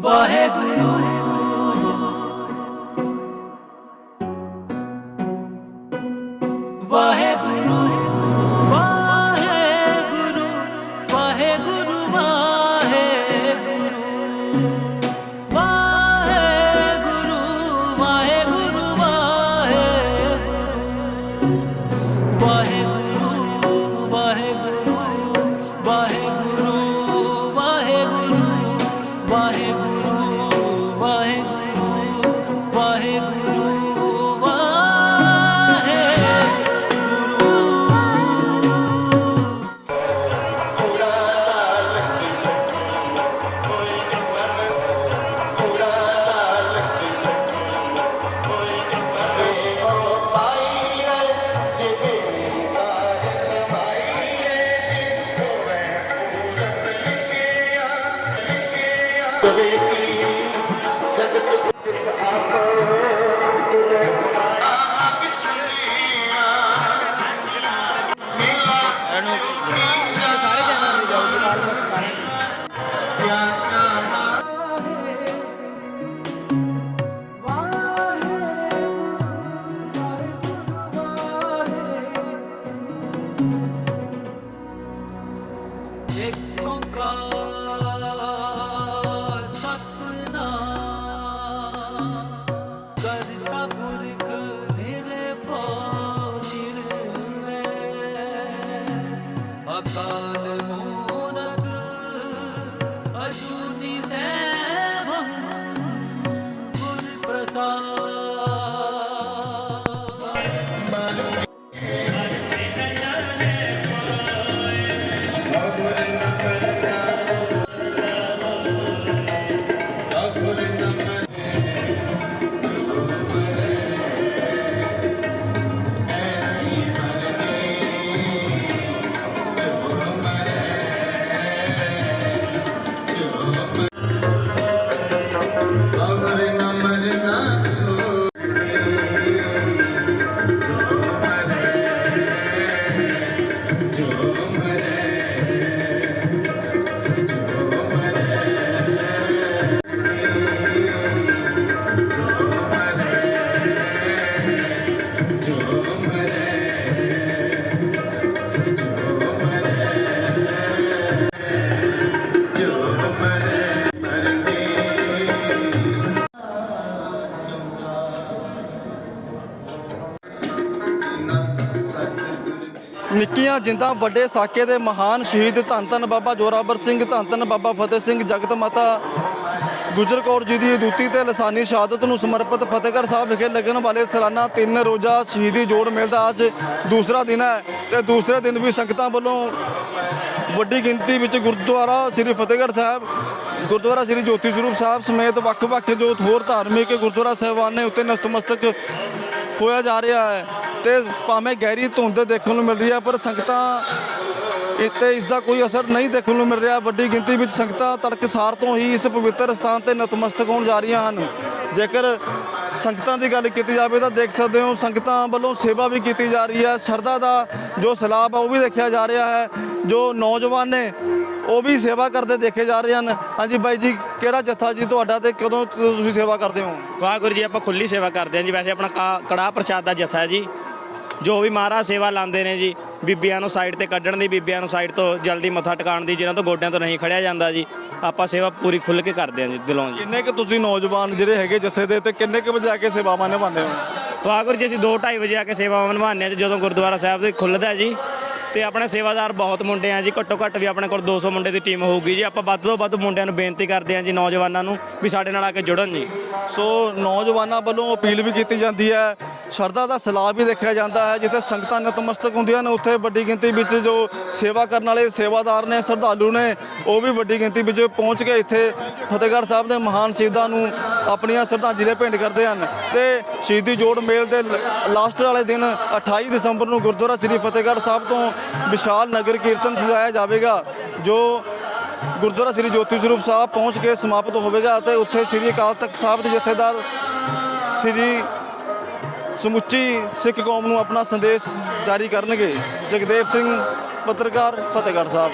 Waheguru. Hadi. ਨਿੱਕੀਆਂ ਜਿੰਦਾਂ ਵੱਡੇ ਸਾਕੇ ਦੇ ਮਹਾਨ ਸ਼ਹੀਦ ਧੰਨ ਧੰਨ ਬਾਬਾ ਜੋਰਾਵਰ ਸਿੰਘ, ਧੰਨ ਧੰਨ ਬਾਬਾ ਫਤਿਹ ਸਿੰਘ, ਜਗਤ ਮਾਤਾ ਗੁਜਰ ਕੌਰ ਜੀ ਦੀ ਦੂਤੀ ਤੇ ਲਸਾਨੀ ਸ਼ਹਾਦਤ ਨੂੰ ਸਮਰਪਿਤ ਫਤਿਹਗੜ੍ਹ ਸਾਹਿਬ ਵਿਖੇ ਲੱਗਣ ਵਾਲੇ ਸਾਲਾਨਾ ਤਿੰਨ ਰੋਜ਼ਾ ਸ਼ਹੀਦੀ ਜੋੜ ਮੇਲ ਦਾ ਅੱਜ ਦੂਸਰਾ ਦਿਨ ਹੈ ਤੇ ਦੂਸਰੇ ਦਿਨ ਵੀ ਸੰਗਤਾਂ ਵੱਲੋਂ ਵੱਡੀ ਗਿਣਤੀ ਵਿੱਚ ਗੁਰਦੁਆਰਾ ਸ੍ਰੀ ਫਤਿਹਗੜ੍ਹ ਸਾਹਿਬ, ਗੁਰਦੁਆਰਾ ਸ੍ਰੀ ਜੋਤੀ ਸਰੂਪ ਸਾਹਿਬ ਸਮੇਤ ਵੱਖ-ਵੱਖ ਜੋ ਹੋਰ ਧਾਰਮਿਕ ਗੁਰਦੁਆਰਾ ਸਾਹਿਬਾਨ ਨੇ ਉੱਤੇ ਨਤਮਸਤਕ ਹੋਇਆ ਜਾ ਰਿਹਾ ਹੈ। ਤੇ ਭਾਵੇਂ ਗਹਿਰੀ ਧੁੰਦ ਦੇਖਣ ਨੂੰ ਮਿਲ ਰਹੀ ਹੈ ਪਰ ਸੰਗਤਾਂ ਇੱਥੇ ਇਸ ਦਾ ਕੋਈ ਅਸਰ ਨਹੀਂ ਦੇਖਣ ਨੂੰ ਮਿਲ ਰਿਹਾ। ਵੱਡੀ ਗਿਣਤੀ ਵਿੱਚ ਸੰਗਤਾਂ ਤੜਕਸਾਰ ਤੋਂ ਹੀ ਇਸ ਪਵਿੱਤਰ ਸਥਾਨ ਤੇ ਨਤਮਸਤਕ ਹੋਣ ਜਾ ਰਹੀਆਂ ਹਨ। ਜੇਕਰ ਸੰਗਤਾਂ ਦੀ ਗੱਲ ਕੀਤੀ ਜਾਵੇ ਤਾਂ ਦੇਖ ਸਕਦੇ ਹੋ ਸੰਗਤਾਂ ਵੱਲੋਂ ਸੇਵਾ ਵੀ ਕੀਤੀ ਜਾ ਰਹੀ ਹੈ। ਸ਼ਰਧਾ ਦਾ ਜੋ ਸਲਾਬ ਆ, ਉਹ ਵੀ ਦੇਖਿਆ ਜਾ ਰਿਹਾ ਹੈ। ਜੋ ਨੌਜਵਾਨ ਨੇ, ਉਹ ਵੀ ਸੇਵਾ ਕਰਦੇ ਦੇਖੇ ਜਾ ਰਹੇ ਹਨ। ਹਾਂਜੀ ਬਾਈ ਜੀ, ਕਿਹੜਾ ਜੱਥਾ ਜੀ ਤੁਹਾਡਾ ਤੇ ਕਦੋਂ ਤੁਸੀਂ ਸੇਵਾ ਕਰਦੇ ਹੋ? ਵਾਹਿਗੁਰੂ ਜੀ, ਆਪਾਂ ਖੁੱਲੀ ਸੇਵਾ ਕਰਦੇ ਹਾਂ ਜੀ। ਵੈਸੇ ਆਪਣਾ ਕਾ- ਕੜਾਹ ਪ੍ਰਸ਼ਾਦ ਦਾ ਜੱਥਾ ਹੈ ਜੀ। ਜੋ ਵੀ ਮਹਾਰਾਜ ਸੇਵਾ ਲਾਉਂਦੇ ਨੇ ਜੀ ਬੀਬੀਆਂ ਨੂੰ ਸਾਈਡ ਤੇ ਕੱਢਣ ਦੀ ਬੀਬੀਆਂ ਨੂੰ ਸਾਈਡ ਤੋਂ ਜਲਦੀ ਮੱਥਾ ਟਿਕਾਉਣ ਦੀ ਜਿਨ੍ਹਾਂ ਤੋਂ ਗੋਡਿਆਂ ਤੋਂ ਨਹੀਂ ਖੜਿਆ ਜਾਂਦਾ ਜੀ ਆਪਾਂ ਸੇਵਾ ਪੂਰੀ ਖੁੱਲ ਕੇ ਕਰਦੇ ਹਾਂ ਜੀ ਦਿਲੋਂ ਜੀ। ਕਿੰਨੇ ਕੁ ਤੁਸੀਂ ਨੌਜਵਾਨ ਜਿਹੜੇ ਹੈਗੇ ਜੱਥੇ ਦੇ ਤੇ ਕਿੰਨੇ ਕੁ ਵਜੇ ਆ ਕੇ ਸੇਵਾਵਾਂ ਨਿਭਾਉਂਦੇ ਹੋ? ਵਾਹਿਗੁਰੂ ਜੀ ਅਸੀਂ 2:30 ਵਜੇ ਆ ਕੇ ਸੇਵਾ ਨਿਭਾਉਂਦੇ ਹਾਂ ਜੀ ਜਦੋਂ ਗੁਰਦੁਆਰਾ ਸਾਹਿਬ ਦੇ ਖੁੱਲਦਾ ਜੀ। ਤੇ ਆਪਣੇ ਸੇਵਾਦਾਰ ਬਹੁਤ ਮੁੰਡੇ ਆ ਜੀ ਘੱਟੋ ਘੱਟ ਵੀ ਆਪਣੇ ਕੋਲ 200 ਮੁੰਡੇ ਦੀ ਟੀਮ ਹੋਊਗੀ ਜੀ। ਆਪਾਂ ਵੱਧ ਤੋਂ ਵੱਧ ਮੁੰਡਿਆਂ ਨੂੰ ਬੇਨਤੀ ਕਰਦੇ ਹਾਂ ਜੀ ਨੌਜਵਾਨਾਂ ਨੂੰ ਵੀ ਸਾਡੇ ਨਾਲ ਆ ਕੇ ਜੁੜਨ ਜੀ। ਸੋ ਨੌਜਵਾਨਾਂ ਵੱਲੋਂ ਅਪੀਲ ਵੀ ਕੀਤੀ ਜਾਂਦੀ ਹੈ ਸ਼ਰਧਾ ਦਾ ਸਲਾਹ ਵੀ ਦੇਖਿਆ ਜਾਂਦਾ ਹੈ, ਜਿੱਥੇ ਸੰਗਤਾਂ ਨਤਮਸਤਕ ਹੁੰਦੀਆਂ ਨੇ। ਉੱਥੇ ਵੱਡੀ ਗਿਣਤੀ ਵਿੱਚ ਜੋ ਸੇਵਾ ਕਰਨ ਵਾਲੇ ਸੇਵਾਦਾਰ ਨੇ, ਸ਼ਰਧਾਲੂ ਨੇ, ਉਹ ਵੀ ਵੱਡੀ ਗਿਣਤੀ ਵਿੱਚ ਪਹੁੰਚ ਕੇ ਇੱਥੇ ਫਤਿਹਗੜ੍ਹ ਸਾਹਿਬ ਦੇ ਮਹਾਨ ਸ਼ਹੀਦਾਂ ਨੂੰ ਆਪਣੀਆਂ ਸ਼ਰਧਾਂਜਲੀਆਂ ਭੇਂਟ ਕਰਦੇ ਹਨ। ਤੇ ਸ਼ਹੀਦੀ ਜੋੜ ਮੇਲ ਦੇ ਲਾਸਟ ਵਾਲੇ ਦਿਨ 28 ਦਸੰਬਰ ਨੂੰ ਗੁਰਦੁਆਰਾ ਸ੍ਰੀ ਫਤਿਹਗੜ੍ਹ ਸਾਹਿਬ ਤੋਂ ਵਿਸ਼ਾਲ ਨਗਰ ਕੀਰਤਨ ਸਜਾਇਆ ਜਾਵੇਗਾ, ਜੋ ਗੁਰਦੁਆਰਾ ਸ੍ਰੀ ਜੋਤੀ ਸਰੂਪ ਸਾਹਿਬ ਪਹੁੰਚ ਕੇ ਸਮਾਪਤ ਹੋਵੇਗਾ। ਅਤੇ ਉੱਥੇ ਸ੍ਰੀ ਅਕਾਲ ਤਖਤ ਸਾਹਿਬ ਦੇ ਜਥੇਦਾਰ ਸ੍ਰੀ ਸਮੁੱਚੀ ਸਿੱਖ ਕੌਮ ਨੂੰ ਆਪਣਾ ਸੰਦੇਸ਼ ਜਾਰੀ ਕਰਨਗੇ। ਜਗਦੇਵ ਸਿੰਘ ਪੱਤਰਕਾਰ ਫਤਿਹਗੜ੍ਹ ਸਾਹਿਬ।